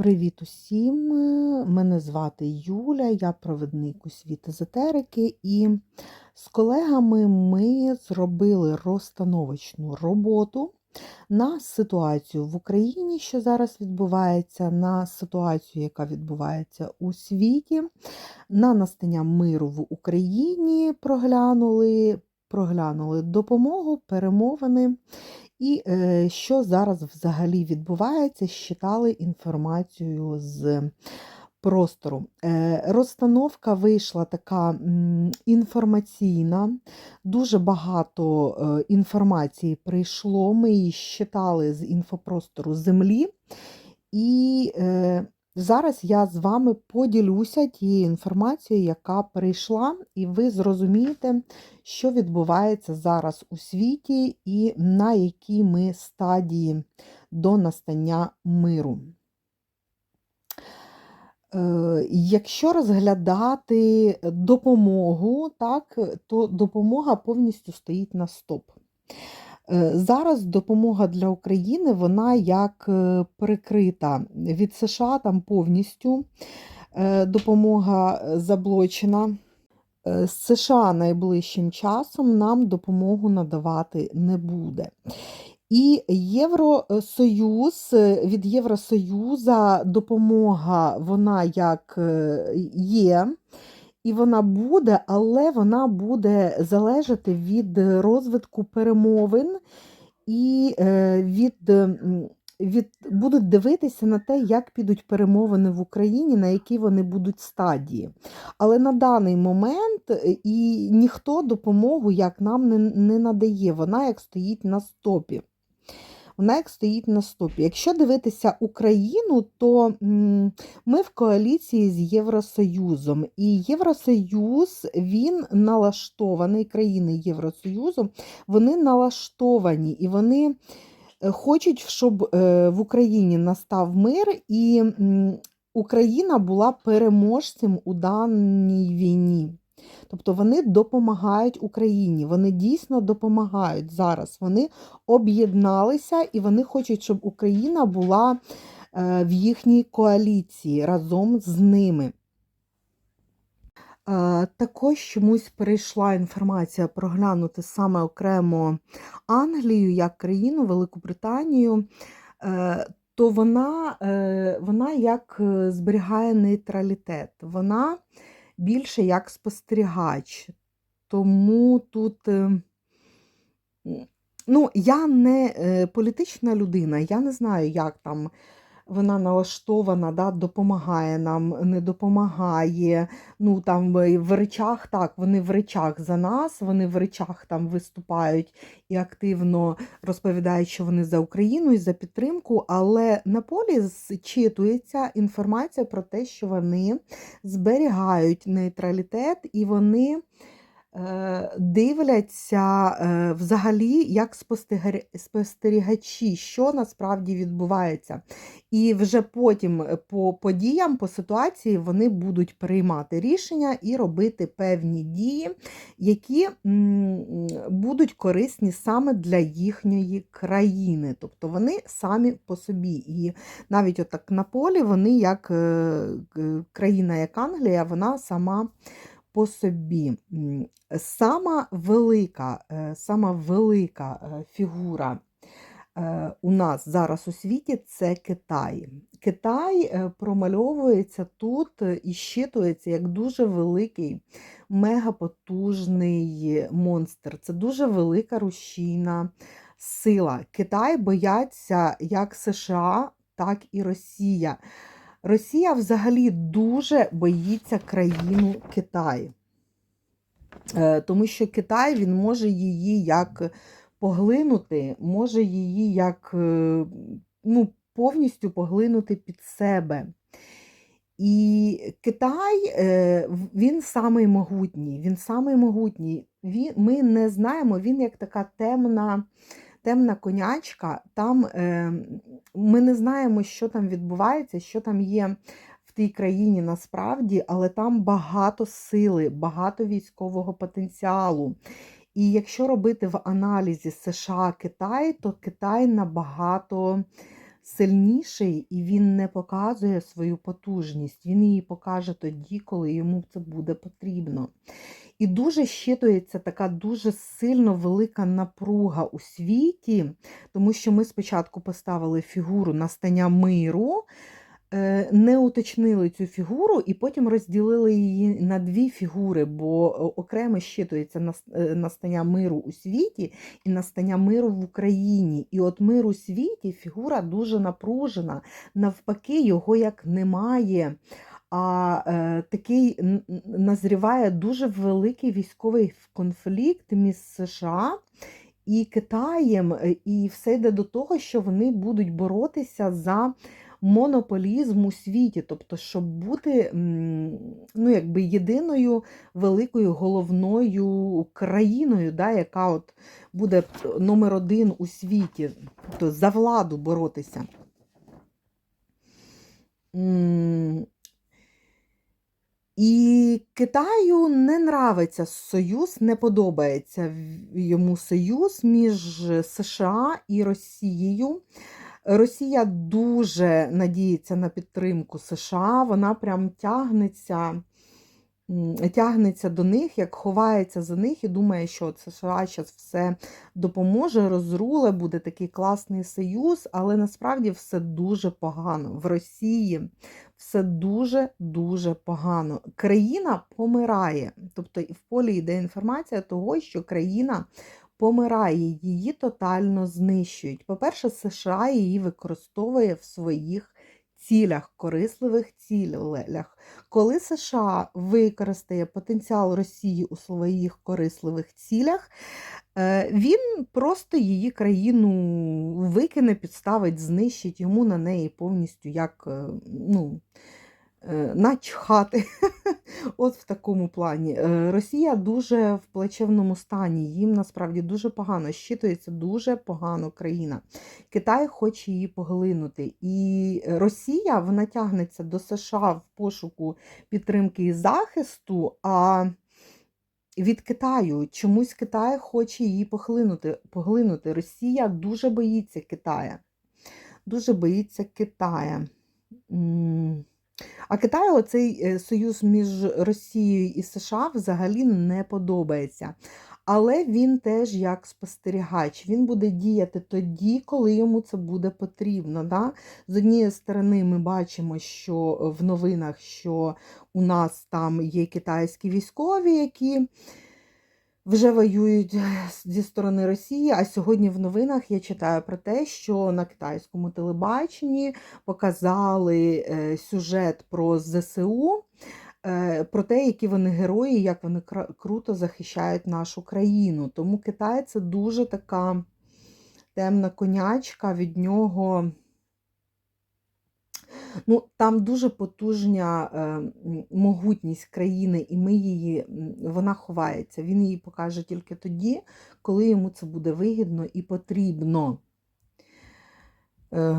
Привіт усім! Мене звати Юля, я провідник у світ езотерики, і з колегами ми зробили розстановочну роботу на ситуацію в Україні, що зараз відбувається, на ситуацію, яка відбувається у світі, на настання миру в Україні проглянули, проглянули допомогу, перемовини. І е, що зараз взагалі відбувається, считали інформацію з простору. Е, розстановка вийшла така інформаційна, дуже багато е, інформації прийшло. Ми її считали з інфопростору Землі. І зараз я з вами поділюся тією інформацією, яка прийшла, і ви зрозумієте, що відбувається зараз у світі і на якій ми стадії до настання миру. Е, Якщо розглядати допомогу, так, то допомога повністю стоїть на стоп. Е, Зараз допомога для України, вона як е, прикрита від США там повністю е, допомога заблочена. З США найближчим часом нам допомогу надавати не буде. І Євросоюз від Євросоюза допомога вона як є, і вона буде, але вона буде залежати від розвитку перемовин і е, від, від будуть дивитися на те, як підуть перемовини в Україні, на якій вони будуть стадії. Але на даний момент е, і ніхто допомогу як нам не, не надає. Вона як стоїть на стопі. Вона як стоїть на стопі. Якщо дивитися Україну, то ми в коаліції з Євросоюзом. І Євросоюз він налаштований, країни Євросоюзу, вони налаштовані і вони е, хочуть, щоб е, в Україні настав мир, і Україна була переможцем у даній війні. Тобто вони допомагають Україні, вони дійсно допомагають зараз. Вони об'єдналися і вони хочуть, щоб Україна була е, в їхній коаліції разом з ними. Е, Також чомусь перейшла інформація проглянути саме окремо Англію як країну, Велику Британію, е, то вона, вона як зберігає нейтралітет. Вона більше як спостерігач. Тому тут, е, ну, я не е, політична людина, я не знаю, як там вона налаштована, да, допомагає нам, не допомагає. Ну, там е, в речах, так, вони в речах за нас, вони в речах там виступають і активно розповідають, що вони за Україну і за підтримку, але на полі зчитується інформація про те, що вони зберігають нейтралітет і вони дивляться е, взагалі як спостерігачі, що насправді відбувається. І вже потім е, по подіям, по ситуації вони будуть приймати рішення і робити певні дії, які будуть корисні саме для їхньої країни. Тобто вони самі по собі. І навіть отак на полі вони, як е, країна, як Англія, вона сама по собі. Сама велика, е, сама велика е, фігура е, у нас зараз у світі це Китай. Китай промальовується тут і щитується як дуже великий, мегапотужний монстр. Це дуже велика рушійна сила. Китай бояться як США, так і Росія. Росія взагалі дуже боїться країну Китай. Е, Тому що Китай він може її як поглинути, може її як е, ну, повністю поглинути під себе. І Китай е, він самий могутній. Він самий могутній. Ми не знаємо, він як така темна, темна конячка. Там е, ми не знаємо, що там відбувається, що там є в тій країні насправді, але там багато сили, багато військового потенціалу. І якщо робити в аналізі США Китай, то Китай набагато сильніший і він не показує свою потужність. Він її покаже тоді, коли йому це буде потрібно. І дуже щитується така дуже сильно велика напруга у світі, тому що ми спочатку поставили фігуру настання миру. Е, не уточнили цю фігуру і потім розділили її на дві фігури, бо окремо щитується е, настання миру у світі і настання миру в Україні. І от мир у світі фігура дуже напружена, навпаки, його як немає. А е, такий назріває дуже великий військовий конфлікт між США і Китаєм, е, і все йде до того, що вони будуть боротися за монополізм у світі, тобто, щоб бути ну, якби єдиною великою головною країною, да, яка от буде номер один у світі, тобто за владу боротися. І Китаю не нравиться союз, не подобається йому союз між США і Росією. Росія дуже надіється на підтримку США, вона прям тягнеться тягнеться до них, як ховається за них і думає, що США зараз все допоможе, розруле, буде такий класний союз, але насправді все дуже погано. В Росії все дуже-дуже погано. Країна помирає. Тобто в полі йде інформація того, що країна помирає, її тотально знищують. По-перше, США її використовує в своїх цілях, корисливих цілях. Коли США використає потенціал Росії у своїх корисливих цілях, е, він просто її країну викине, підставить, знищить йому на неї повністю як е, ну, начхати. От в такому плані. Е, Росія дуже в плачевному стані, їм насправді дуже погано, щитується дуже погано країна. Китай хоче її поглинути. І Росія вона тягнеться до США в пошуку підтримки і захисту. а від Китаю чомусь Китай хоче її поглинути. поглинути. Росія дуже боїться Китая. Дуже боїться Китая. А Китаю оцей е, союз між Росією і США взагалі не подобається. Але він теж як спостерігач, він буде діяти тоді, коли йому це буде потрібно. Да? З однієї сторони, ми бачимо, що в новинах, що у нас там є китайські військові, які вже воюють зі сторони Росії. А сьогодні в новинах я читаю про те, що на китайському телебаченні показали е, сюжет про ЗСУ. Е, про те, які вони герої, як вони круто захищають нашу країну. Тому Китай це дуже така темна конячка, від нього Ну, Там дуже потужня е, могутність країни, і ми її, вона ховається. Він її покаже тільки тоді, коли йому це буде вигідно і потрібно. Е,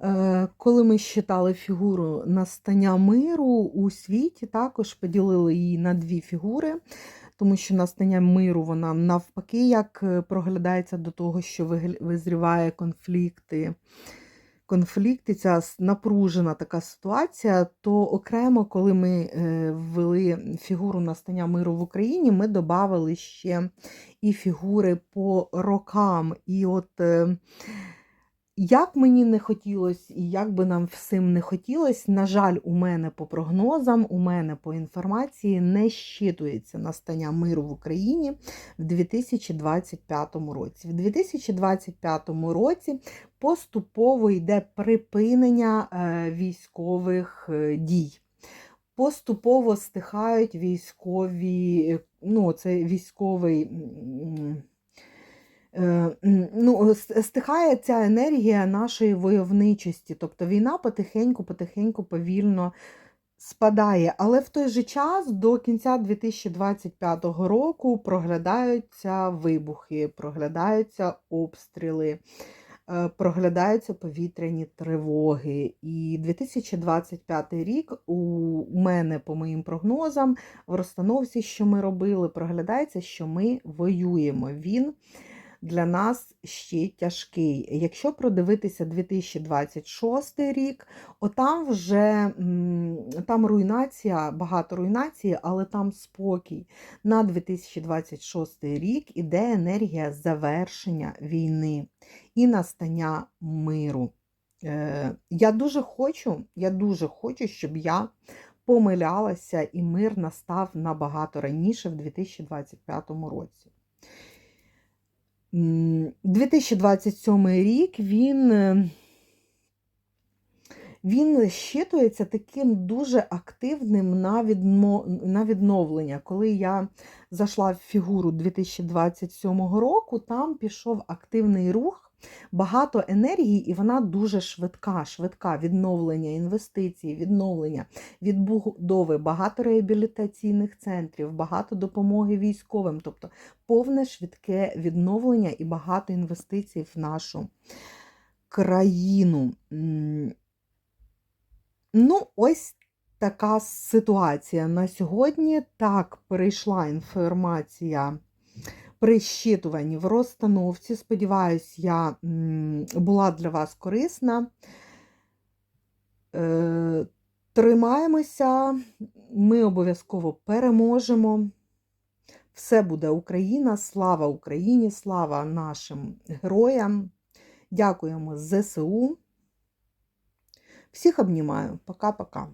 е, коли ми считали фігуру настання миру у світі, також поділили її на дві фігури тому що настання миру вона навпаки як е, проглядається до того, що визріває конфлікти. Конфлікти, ця напружена така ситуація, то окремо, коли ми е, ввели фігуру настання миру в Україні, ми додали ще і фігури по рокам. І от е, як мені не хотілося, і як би нам всім не хотілося, на жаль, у мене по прогнозам, у мене по інформації не щитується настання миру в Україні в 2025 році. В 2025 році поступово йде припинення е, військових е, дій. Поступово стихають військові, ну, це військовий. Е, ну, стихає ця енергія нашої войовничості. Тобто війна потихеньку-потихеньку повільно спадає. Але в той же час до кінця 2025 року проглядаються вибухи, проглядаються обстріли. Е, проглядаються повітряні тривоги. І 2025 рік у мене, по моїм прогнозам, в розстановці, що ми робили, проглядається, що ми воюємо. Він для нас ще тяжкий. Якщо продивитися 2026 рік, отам вже там руйнація, багато руйнації, але там спокій. На 2026 рік іде енергія завершення війни і настання миру. Е, Я дуже хочу, я дуже хочу, щоб я помилялася і мир настав набагато раніше, в 2025 році. М, 2027 рік він, е, він щитується таким дуже активним на, відмо, на відновлення. Коли я зайшла в фігуру 2027 року, там пішов активний рух. Багато енергії, і вона дуже швидка, швидка відновлення інвестицій, відновлення відбудови, багато реабілітаційних центрів, багато допомоги військовим, тобто повне швидке відновлення і багато інвестицій в нашу країну. Ну, ось така ситуація на сьогодні. Так, перейшла інформація при щитуванні в розстановці. Сподіваюсь, я була для вас корисна. Е, Тримаємося, ми обов'язково переможемо. Все буде Україна, слава Україні, слава нашим героям. Дякуємо ЗСУ. Всіх обнімаю. Пока-пока.